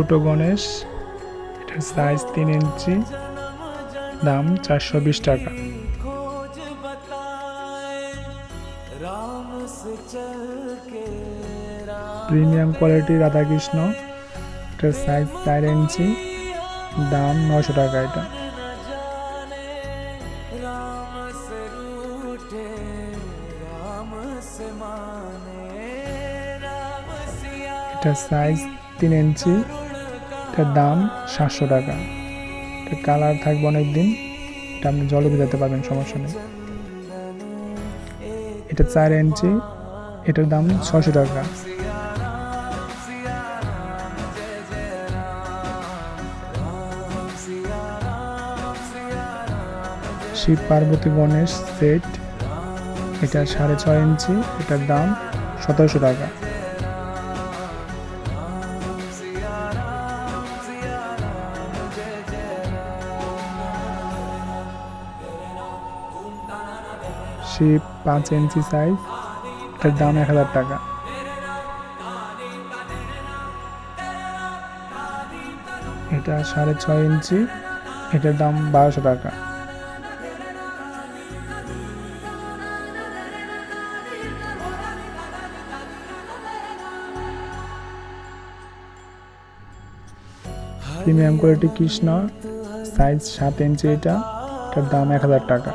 ছোট গণেশ, এটার সাইজ তিন ইঞ্চি, দাম চারশো বিশ টাকা। প্রিমিয়াম কোয়ালিটি রাধাকৃষ্ণ, এটার সাইজ চার ইঞ্চি, দাম নশো টাকা এটা। এটার সাইজ তিন ইঞ্চি এটার দাম সাতশো টাকা। কালার থাকবে অনেক দিন এটা আপনি জলে ভিজাতে পারবেন, সমস্যা নেই। এটা চার ইঞ্চি। এটার দাম ছশো টাকা। শিব পার্বতী গণেশ সেট। এটা সাড়ে ছয় ইঞ্চি। এটার দাম সতেরোশো টাকা। শিব পাঁচ ইঞ্চি সাইজ এটার দাম এক হাজার টাকা। এটা সাড়ে ছয় ইঞ্চি এটার দাম বারোশো টাকা। প্রিমিয়াম কোয়ালিটি কৃষ্ণ সাইজ সাত ইঞ্চি এটা, এটার দাম এক হাজার টাকা।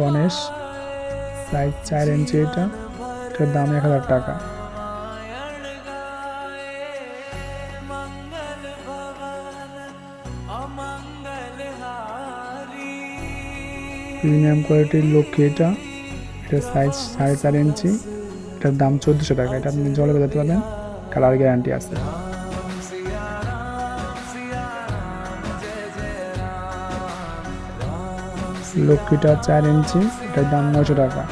গণেশ সাইজ চার ইঞ্চি এটা, এটার দাম এক হাজার টাকা। প্রিমিয়াম কোয়ালিটির লক্ষ্মী এটা? এটার সাইজ সাড়ে চার ইঞ্চি, এটার দাম চোদ্দশো টাকা। এটা আপনি জলে বেজাতে পারবেন, কালার গ্যারান্টি আছে। লক্ষ্মীটা চার ইঞ্চি এটার দাম নশো টাকা।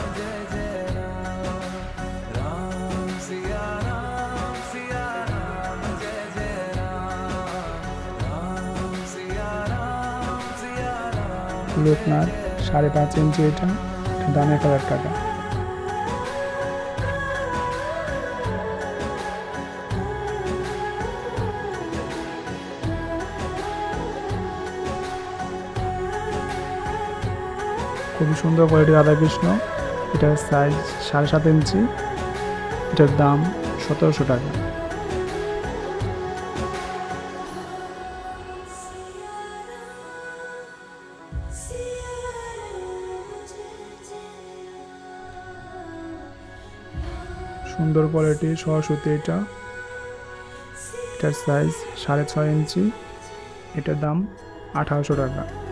লোকনাথ, সাড়ে পাঁচ ইঞ্চি এটা দাম এক হাজার টাকা। খুবই সুন্দর কোয়ালিটি রাধাকৃষ্ণ। এটার সাইজ সাড়ে সাত ইঞ্চি। এটার দাম সতেরোশো টাকা। সুন্দর কোয়ালিটি সরস্বতী এটা। এটার সাইজ সাড়ে ছয় ইঞ্চি। এটার দাম আঠারোশো টাকা।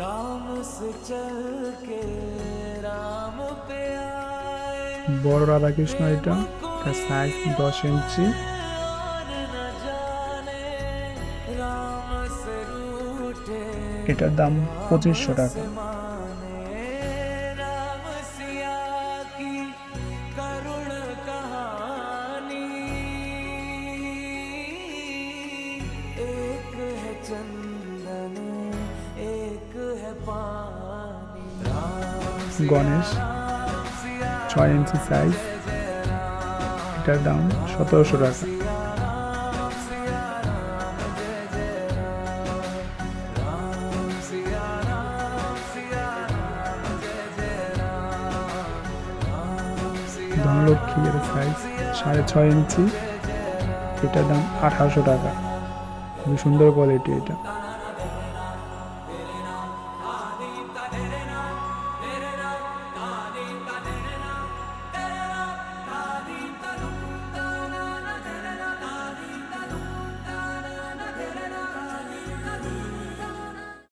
রাম সে চল কে রাম পে আয়ে বড় রাধাকৃষ্ণ এটা তার সাইজ দশ ইঞ্চি এটার দাম পঁচিশশো টাকা। चंद গণেশ, ছয় ইঞ্চি সাইজ এটার দাম সতেরোশো টাকা। ধনলক্ষ্মী এর সাইজ সাড়ে ছয় ইঞ্চি এটার দাম আঠারোশো টাকা। খুবই সুন্দর কোয়ালিটি এটা।